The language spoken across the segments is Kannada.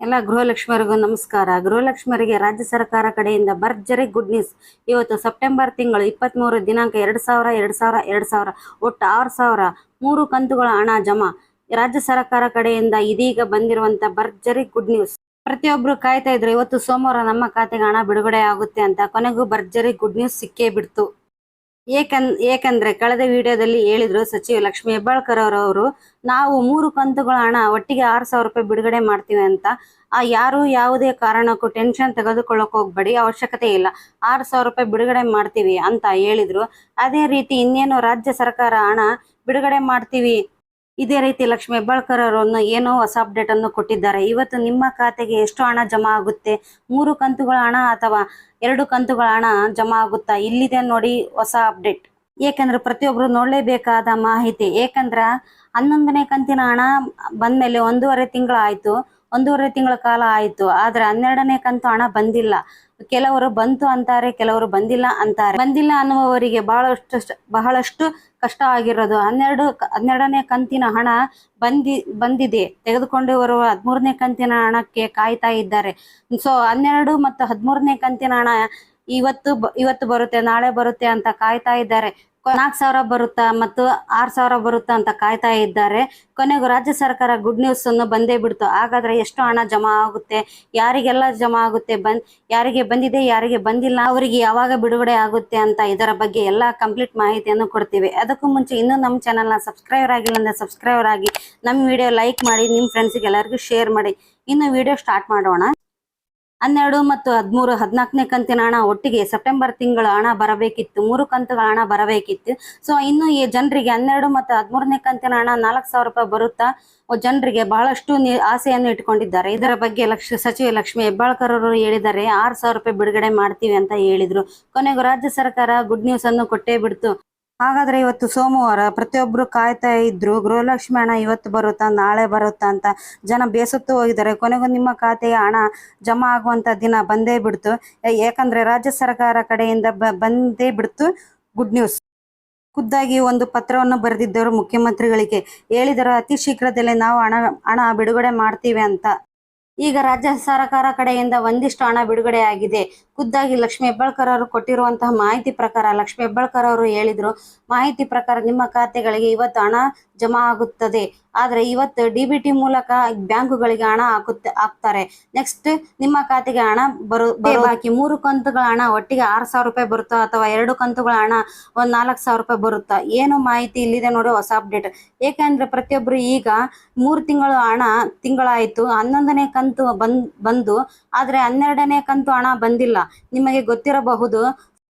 ಎಲ್ಲ ಗೃಹಲಕ್ಷ್ಮಿಯರಿಗೂ ನಮಸ್ಕಾರ. ಗೃಹಲಕ್ಷ್ಮಿಯರಿಗೆ ರಾಜ್ಯ ಸರ್ಕಾರ ಕಡೆಯಿಂದ ಭರ್ಜರಿ ಗುಡ್ ನ್ಯೂಸ್ ಇವತ್ತು ಸೆಪ್ಟೆಂಬರ್ ತಿಂಗಳು ಇಪ್ಪತ್ತ್ಮೂರು ದಿನಾಂಕ ಎರಡು ಸಾವಿರ ಎರಡು ಸಾವಿರ ಎರಡು ಸಾವಿರ, ಒಟ್ಟು ಆರು ಸಾವಿರ, ಮೂರು ಕಂತುಗಳ ಹಣ ಜಮಾ. ರಾಜ್ಯ ಸರ್ಕಾರ ಕಡೆಯಿಂದ ಇದೀಗ ಬಂದಿರುವಂತ ಭರ್ಜರಿ ಗುಡ್ ನ್ಯೂಸ್ ಪ್ರತಿಯೊಬ್ರು ಕಾಯ್ತಾ ಇದ್ರು, ಇವತ್ತು ಸೋಮವಾರ ನಮ್ಮ ಖಾತೆಗೆ ಹಣ ಬಿಡುಗಡೆ ಆಗುತ್ತೆ ಅಂತ. ಕೊನೆಗೂ ಭರ್ಜರಿ ಗುಡ್ ನ್ಯೂಸ್ ಸಿಕ್ಕೇ ಬಿಡ್ತು. ಏಕನ್, ಏಕೆಂದ್ರೆ ಕಳೆದ ವಿಡಿಯೋದಲ್ಲಿ ಹೇಳಿದ್ರು ಸಚಿವ ಲಕ್ಷ್ಮಿ ಹೆಬ್ಬಾಳ್ಕರ್ ಅವರು ನಾವು ಮೂರು ಕಂತುಗಳ ಹಣ ಒಟ್ಟಿಗೆ ಆರು ಸಾವಿರ ರೂಪಾಯಿ ಬಿಡುಗಡೆ ಮಾಡ್ತೀವಿ ಅಂತ. ಆ ಯಾರು ಯಾವುದೇ ಕಾರಣಕ್ಕೂ ಟೆನ್ಷನ್ ತೆಗೆದುಕೊಳ್ಳೋಕೆ ಹೋಗ್ಬೇಡಿ, ಅವಶ್ಯಕತೆ ಇಲ್ಲ. ಆರು ಸಾವಿರ ರೂಪಾಯಿ ಬಿಡುಗಡೆ ಮಾಡ್ತೀವಿ ಅಂತ ಹೇಳಿದ್ರು. ಅದೇ ರೀತಿ ಇನ್ನೇನು ರಾಜ್ಯ ಸರ್ಕಾರ ಹಣ ಬಿಡುಗಡೆ ಮಾಡ್ತೀವಿ ಇದೇ ರೀತಿ ಲಕ್ಷ್ಮಿ ಹೆಬ್ಬಾಳ್ಕರ್ ಅವರನ್ನು ಏನೋ ಹೊಸ ಅಪ್ಡೇಟ್ ಅನ್ನು ಕೊಟ್ಟಿದ್ದಾರೆ. ಇವತ್ತು ನಿಮ್ಮ ಖಾತೆಗೆ ಎಷ್ಟು ಹಣ ಜಮಾ ಆಗುತ್ತೆ? ಮೂರು ಕಂತುಗಳ ಹಣ ಅಥವಾ ಎರಡು ಕಂತುಗಳ ಹಣ ಜಮಾ ಆಗುತ್ತಾ? ಇಲ್ಲಿದೆ ನೋಡಿ ಹೊಸ ಅಪ್ಡೇಟ್ ಏಕೆಂದ್ರೆ ಪ್ರತಿಯೊಬ್ರು ನೋಡಲೇಬೇಕಾದ ಮಾಹಿತಿ. ಏಕೆಂದ್ರೆ ಹನ್ನೊಂದನೇ ಕಂತಿನ ಹಣ ಬಂದ್ಮೇಲೆ ಒಂದೂವರೆ ತಿಂಗಳು ಆಯ್ತು ಒಂದೂವರೆ ತಿಂಗಳ ಕಾಲ ಆಯ್ತು. ಆದ್ರೆ ಹನ್ನೆರಡನೇ ಕಂತು ಹಣ ಬಂದಿಲ್ಲ. ಕೆಲವರು ಬಂತು ಅಂತಾರೆ, ಕೆಲವರು ಬಂದಿಲ್ಲ ಅಂತಾರೆ. ಬಂದಿಲ್ಲ ಅನ್ನುವವರಿಗೆ ಬಹಳಷ್ಟು ಬಹಳಷ್ಟು ಕಷ್ಟ ಆಗಿರೋದು. ಹನ್ನೆರಡು ಹನ್ನೆರಡನೇ ಕಂತಿನ ಹಣ ಬಂದಿ, ಬಂದಿದೆ. ತೆಗೆದುಕೊಂಡು ಬರುವ ಹದಿಮೂರನೇ ಕಂತಿನ ಹಣಕ್ಕೆ ಕಾಯ್ತಾ ಇದ್ದಾರೆ. ಸೊ ಹನ್ನೆರಡು ಮತ್ತು ಹದಿಮೂರನೇ ಕಂತಿನ ಹಣ ಇವತ್ತು ಇವತ್ತು ಬರುತ್ತೆ, ನಾಳೆ ಬರುತ್ತೆ ಅಂತ ಕಾಯ್ತಾ ಇದ್ದಾರೆ. ನಾಲ್ಕು ಸಾವಿರ ಬರುತ್ತಾ ಮತ್ತು ಆರು ಸಾವಿರ ಬರುತ್ತಾ ಅಂತ ಕಾಯ್ತಾ ಇದ್ದಾರೆ. ಕೊನೆಗೂ ರಾಜ್ಯ ಸರ್ಕಾರ ಗುಡ್ ನ್ಯೂಸ್ ಅನ್ನು ಬಂದೇ ಬಿಡ್ತು. ಹಾಗಾದ್ರೆ ಎಷ್ಟು ಹಣ ಜಮಾ ಆಗುತ್ತೆ? ಯಾರಿಗೆಲ್ಲ ಜಮಾ ಆಗುತ್ತೆ? ಬಂದ್, ಯಾರಿಗೆ ಬಂದಿದೆ, ಯಾರಿಗೆ ಬಂದಿಲ್ಲ? ಅವರಿಗೆ ಯಾವಾಗ ಬಿಡುಗಡೆ ಆಗುತ್ತೆ ಅಂತ ಇದರ ಬಗ್ಗೆ ಎಲ್ಲ ಕಂಪ್ಲೀಟ್ ಮಾಹಿತಿಯನ್ನು ಕೊಡ್ತೀವಿ. ಅದಕ್ಕೂ ಮುಂಚೆ ಇನ್ನೂ ನಮ್ಮ ಚಾನಲ್ನ ಸಬ್ಸ್ಕ್ರೈಬರ್ ಆಗಿಲ್ಲ ಅಂದ್ರೆ ಸಬ್ಸ್ಕ್ರೈಬರ್ ಆಗಿ ನಮ್ಮ ವಿಡಿಯೋ ಲೈಕ್ ಮಾಡಿ, ನಿಮ್ಮ ಫ್ರೆಂಡ್ಸಿಗೆ ಎಲ್ಲರಿಗೂ ಶೇರ್ ಮಾಡಿ. ಇನ್ನು ವಿಡಿಯೋ ಸ್ಟಾರ್ಟ್ ಮಾಡೋಣ. ಹನ್ನೆರಡು ಮತ್ತು ಹದಿಮೂರು, ಹದಿನಾಲ್ಕನೇ ಕಂತಿನ ಹಣ ಒಟ್ಟಿಗೆ ಸೆಪ್ಟೆಂಬರ್ ತಿಂಗಳ ಹಣ ಬರಬೇಕಿತ್ತು. ಮೂರು ಕಂತುಗಳ ಹಣ ಬರಬೇಕಿತ್ತು. ಸೊ, ಇನ್ನು ಈ ಜನರಿಗೆ ಹನ್ನೆರಡು ಮತ್ತು ಹದಿಮೂರನೇ ಕಂತಿನ ಹಣ ನಾಲ್ಕು ಸಾವಿರ ರೂಪಾಯಿ ಬರುತ್ತಾ? ಜನರಿಗೆ ಬಹಳಷ್ಟು ಆಸೆಯನ್ನು ಇಟ್ಕೊಂಡಿದ್ದಾರೆ ಇದರ ಬಗ್ಗೆ ಲಕ್ಷ, ಸಚಿವ ಲಕ್ಷ್ಮಿ ಹೆಬ್ಬಾಳ್ಕರ್ ಅವರು ಹೇಳಿದ್ದಾರೆ. ಆರು ಸಾವಿರ ರೂಪಾಯಿ ಬಿಡುಗಡೆ ಮಾಡ್ತೀವಿ ಅಂತ ಹೇಳಿದ್ರು. ಕೊನೆಗೂ ರಾಜ್ಯ ಸರ್ಕಾರ ಗುಡ್ ನ್ಯೂಸ್ ಅನ್ನು ಕೊಟ್ಟೇ ಬಿಡ್ತು. ಹಾಗಾದ್ರೆ ಇವತ್ತು ಸೋಮವಾರ ಪ್ರತಿಯೊಬ್ರು ಕಾಯ್ತಾ ಇದ್ರು ಗೃಹಲಕ್ಷ್ಮಿ ಹಣ ಇವತ್ತು ಬರುತ್ತಾ, ನಾಳೆ ಬರುತ್ತಾ ಅಂತ ಜನ ಬೇಸತ್ತು ಹೋಗಿದ್ದಾರೆ. ಕೊನೆಗೂ ನಿಮ್ಮ ಖಾತೆಗೆ ಹಣ ಜಮಾ ಆಗುವಂತ ದಿನ ಬಂದೇ ಬಿಡ್ತು. ಯಾಕಂದ್ರೆ ರಾಜ್ಯ ಸರ್ಕಾರ ಕಡೆಯಿಂದ ಬಂದೇ ಬಿಡ್ತು. ಗುಡ್ ನ್ಯೂಸ್ ಖುದ್ದಾಗಿ ಒಂದು ಪತ್ರವನ್ನು ಬರೆದಿದ್ದವರು ಮುಖ್ಯಮಂತ್ರಿಗಳಿಗೆ ಹೇಳಿದರು. ಅತಿ ಶೀಘ್ರದಲ್ಲೇ ನಾವು ಹಣ ಹಣ ಬಿಡುಗಡೆ ಮಾಡ್ತೀವಿ ಅಂತ. ಈಗ ರಾಜ್ಯ ಸರ್ಕಾರ ಕಡೆಯಿಂದ ಒಂದಿಷ್ಟು ಹಣ ಬಿಡುಗಡೆ ಆಗಿದೆ. ಖುದ್ದಾಗಿ ಲಕ್ಷ್ಮೀ ಹೆಬ್ಬಾಳ್ಕರ್ ಅವರು ಕೊಟ್ಟಿರುವಂತಹ ಮಾಹಿತಿ ಪ್ರಕಾರ, ಲಕ್ಷ್ಮೀ ಹೆಬ್ಬಾಳ್ಕರ್ ಅವರು ಹೇಳಿದ್ರು, ಮಾಹಿತಿ ಪ್ರಕಾರ ನಿಮ್ಮ ಖಾತೆಗಳಿಗೆ ಇವತ್ತು ಹಣ ಜಮಾ ಆಗುತ್ತದೆ. ಆದ್ರೆ ಇವತ್ತು ಡಿ ಬಿ ಟಿ ಮೂಲಕ ಬ್ಯಾಂಕುಗಳಿಗೆ ಹಣ ಹಾಕುತ್ತೆ ಹಾಕ್ತಾರೆ. ನೆಕ್ಸ್ಟ್ ನಿಮ್ಮ ಖಾತೆಗೆ ಹಣ ಬರು ಬರೋ ಬಾಕಿ ಮೂರು ಕಂತುಗಳ ಹಣ ಒಟ್ಟಿಗೆ ಆರು ಸಾವಿರ ರೂಪಾಯಿ ಬರುತ್ತಾ ಅಥವಾ ಎರಡು ಕಂತುಗಳ ಹಣ ಒಂದ್ ನಾಲ್ಕು ಸಾವಿರ ರೂಪಾಯಿ ಬರುತ್ತಾ? ಏನು ಮಾಹಿತಿ ಇಲ್ಲಿದೆ ನೋಡಿ ಹೊಸ ಅಪ್ಡೇಟ್. ಏಕೆಂದ್ರೆ ಪ್ರತಿಯೊಬ್ರು ಈಗ ಮೂರು ತಿಂಗಳು ಹಣ ತಿಂಗಳಾಯ್ತು ಹನ್ನೊಂದನೇ ಕಂತು ಬಂದ್ ಬಂದು ಆದ್ರೆ ಹನ್ನೆರಡನೇ ಕಂತು ಹಣ ಬಂದಿಲ್ಲ. ನಿಮಗೆ ಗೊತ್ತಿರಬಹುದು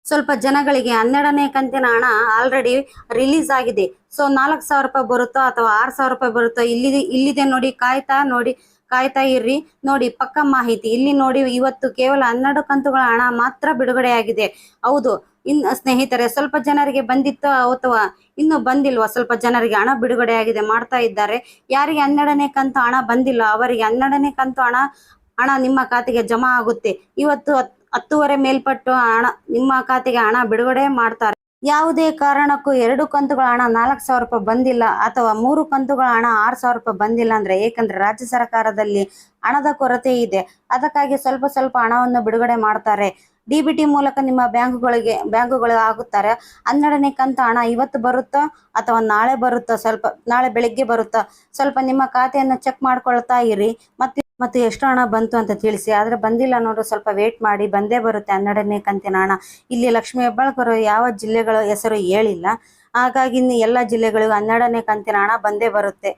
ಸ್ವಲ್ಪ ಜನಗಳಿಗೆ ಹನ್ನೆರಡನೇ ಕಂತಿನ ಹಣ ಆಲ್ರೆಡಿ ರಿಲೀಸ್ ಆಗಿದೆ. ಸೊ ನಾಲ್ಕು ಸಾವಿರ ರೂಪಾಯಿ ಬರುತ್ತೋ ಅಥವಾ ಆರು ಸಾವಿರ ರೂಪಾಯಿ ಬರುತ್ತೋ ಇಲ್ಲಿ ಇಲ್ಲಿದೆ ನೋಡಿ, ಕಾಯ್ತಾ ನೋಡಿ, ಕಾಯ್ತಾ ಇರ್ರಿ. ನೋಡಿ, ಪಕ್ಕ ಮಾಹಿತಿ. ಇಲ್ಲಿ ನೋಡಿ, ಇವತ್ತು ಕೇವಲ ಹನ್ನೆರಡು ಕಂತುಗಳ ಹಣ ಮಾತ್ರ ಬಿಡುಗಡೆಯಾಗಿದೆ. ಹೌದು. ಇನ್, ಸ್ನೇಹಿತರೆ, ಸ್ವಲ್ಪ ಜನರಿಗೆ ಬಂದಿತ್ತು ಅಥವಾ ಇನ್ನು ಬಂದಿಲ್ವಾ, ಸ್ವಲ್ಪ ಜನರಿಗೆ ಹಣ ಬಿಡುಗಡೆ ಆಗಿದೆ ಮಾಡ್ತಾ ಇದ್ದಾರೆ. ಯಾರಿಗೆ ಹನ್ನೆರಡನೇ ಕಂತು ಹಣ ಬಂದಿಲ್ಲ, ಅವರಿಗೆ ಹನ್ನೆರಡನೇ ಕಂತು ಹಣ ಹಣ ನಿಮ್ಮ ಖಾತೆಗೆ ಜಮಾ ಆಗುತ್ತೆ. ಇವತ್ತು ಹತ್ತುವರೆ ಮೇಲ್ಪಟ್ಟು ಹಣ, ನಿಮ್ಮ ಖಾತೆಗೆ ಹಣ ಬಿಡುಗಡೆ ಮಾಡ್ತಾರೆ. ಯಾವುದೇ ಕಾರಣಕ್ಕೂ ಎರಡು ಕಂತುಗಳ ಹಣ ನಾಲ್ಕು ಸಾವಿರ ರೂಪಾಯಿ ಬಂದಿಲ್ಲ ಅಥವಾ ಮೂರು ಕಂತುಗಳ ಹಣ ಆರು ಸಾವಿರ ರೂಪಾಯಿ ಬಂದಿಲ್ಲ ಅಂದ್ರೆ ಏಕೆಂದ್ರೆ ರಾಜ್ಯ ಸರ್ಕಾರದಲ್ಲಿ ಹಣದ ಕೊರತೆ ಇದೆ. ಅದಕ್ಕಾಗಿ ಸ್ವಲ್ಪ ಸ್ವಲ್ಪ ಹಣವನ್ನು ಬಿಡುಗಡೆ ಮಾಡ್ತಾರೆ. ಡಿ ಬಿ ಟಿ ಮೂಲಕ ನಿಮ್ಮ ಬ್ಯಾಂಕುಗಳಿಗೆ, ಬ್ಯಾಂಕುಗಳು ಆಗುತ್ತಾರೆ ಹನ್ನೆರಡನೇ ಕಂತು ಹಣ ಇವತ್ತು ಬರುತ್ತೋ ಅಥವಾ ನಾಳೆ ಬರುತ್ತೋ? ಸ್ವಲ್ಪ, ನಾಳೆ ಬೆಳಿಗ್ಗೆ ಬರುತ್ತೋ? ಸ್ವಲ್ಪ ನಿಮ್ಮ ಖಾತೆಯನ್ನು ಚೆಕ್ ಮಾಡ್ಕೊಳ್ತಾ ಇರಿ. ಮತ್ತೆ ಮತ್ತು ಎಷ್ಟು ಹಣ ಬಂತು ಅಂತ ತಿಳಿಸಿ, ಆದ್ರೆ ಬಂದಿಲ್ಲ ನೋಡು ಸ್ವಲ್ಪ ವೇಟ್ ಮಾಡಿ, ಬಂದೇ ಬರುತ್ತೆ ಹನ್ನೆರಡನೇ ಕಂತಿನ ಹಣ. ಇಲ್ಲಿ ಲಕ್ಷ್ಮೀ ಹೆಬ್ಬಾಳ್ಕರು ಯಾವ ಜಿಲ್ಲೆಗಳ ಹೆಸರು ಹೇಳಿಲ್ಲ. ಹಾಗಾಗಿ ಎಲ್ಲ ಜಿಲ್ಲೆಗಳಿಗೂ ಹನ್ನೆರಡನೇ ಕಂತಿನ ಹಣ ಬಂದೇ ಬರುತ್ತೆ.